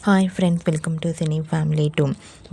Hi friends welcome to cine family to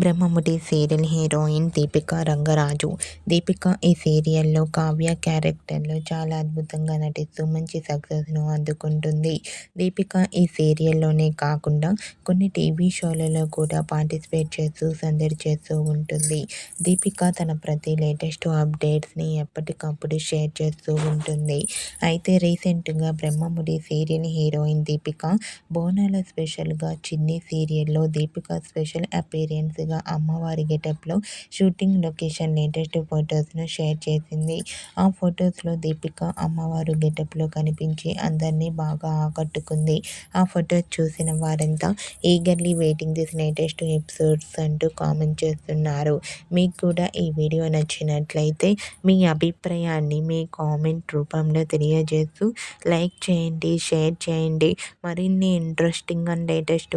Brahmamudi serial heroine Deepika Rangaraju Deepika ఈ సీరియల్లో కావ్య క్యారెక్టర్లో చాలా అద్భుతంగా నటిస్తూ మంచి సక్సెస్ను అందుకుంటుంది. దీపిక ఈ సీరియల్లోనే కాకుండా కొన్ని టీవీ షోలలో కూడా పార్టిసిపేట్ చేస్తూ సందడి చేస్తూ ఉంటుంది. దీపిక తన ప్రతి లేటెస్ట్ అప్డేట్స్ని ఎప్పటికప్పుడు షేర్ చేస్తూ ఉంటుంది. అయితే రీసెంట్గా బ్రహ్మముడి సీరియల్ హీరోయిన్ దీపిక బోనాల స్పెషల్గా చిన్ని సీరియల్లో దీపిక స్పెషల్ అపీరియన్స్గా అమ్మవారి గెటప్లో షూటింగ్ లొకేషన్ లేటెస్ట్ ఫొటోస్ను షేర్ చేసింది. ఆ ఫొటోస్లో దీపిక అమ్మవారు గెటప్లో కనిపించి అందరినీ బాగా ఆకట్టుకుంది. ఆ ఫొటోస్ చూసిన వారంతా eagerly waiting this latest episodes అంటూ కామెంట్ చేస్తున్నారు. మీకు కూడా ఈ వీడియో నచ్చినట్లయితే మీ అభిప్రాయాన్ని మీ కామెంట్ రూపంలో తెలియజేస్తూ లైక్ చేయండి షేర్ చేయండి. మరిన్ని ఇంట్రెస్టింగ్ అండ్ లేటెస్ట్